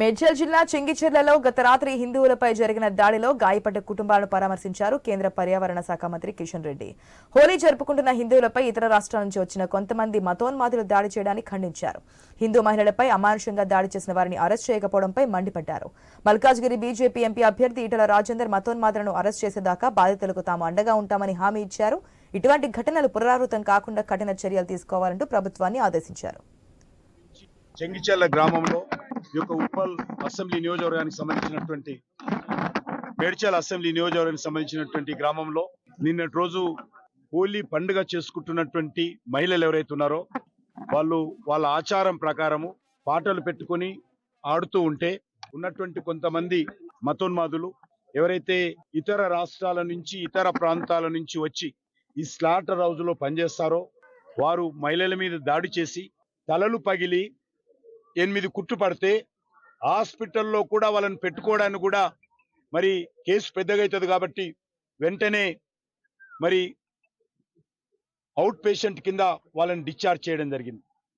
మేడ్చల్ జిల్లా చెంగిచెర్లలో గత రాత్రి హిందువులపై జరిగిన దాడిలో గాయపడ్డ కుటుంబాలను పరామర్శించారు కేంద్ర పర్యావరణ శాఖ మంత్రి కిషన్ రెడ్డి. హోలీ జరుపుకుంటున్న హిందువులపై ఇతర రాష్ట్రాల నుంచి వచ్చిన కొంతమంది మతోన్మాదులు దాడి చేయడాన్ని ఖండించారు. హిందూ మహిళలపై అమానుషంగా దాడి చేసిన వారిని అరెస్ట్ చేయకపోవడంపై మండిపడ్డారు. మల్కాజ్గిరి బీజేపీ ఎంపీ అభ్యర్థి ఈటల రాజేందర్ మతోన్మాదులను అరెస్ట్ చేసేదాకా బాధితులకు తాము అండగా ఉంటామని హామీ ఇచ్చారు. ఇటువంటి ఘటనలు పునరావృతం కాకుండా కఠిన చర్యలు తీసుకోవాలంటూ ప్రభుత్వాన్ని ఆదేశించారు. చెంగిచెర్ల గ్రామంలో ఈ యొక్క ఉప్పల్ అసెంబ్లీ నియోజకవర్గానికి సంబంధించినటువంటి మేడ్చల్ అసెంబ్లీ నియోజకవర్గానికి సంబంధించినటువంటి గ్రామంలో నిన్నటి రోజు హోలీ పండుగ చేసుకుంటున్నటువంటి మహిళలు ఎవరైతే ఉన్నారో వాళ్ళు వాళ్ళ ఆచారం ప్రకారము పాటలు పెట్టుకొని ఆడుతూ ఉంటే ఉన్నటువంటి కొంతమంది మతోన్మాదులు ఎవరైతే ఇతర రాష్ట్రాల నుంచి ఇతర ప్రాంతాల నుంచి వచ్చి ఈ స్లాటర్ హౌస్లో పనిచేస్తారో వారు మహిళల మీద దాడి చేసి తలలు పగిలి ఎనిమిది కుట్టు పడితే హాస్పిటల్లో కూడా వాళ్ళని పెట్టుకోవడానికి కూడా మరి కేసు పెద్దగా అవుతుంది కాబట్టి వెంటనే మరి అవుట్ పేషెంట్ కింద వాళ్ళని డిశ్చార్జ్ చేయడం జరిగింది.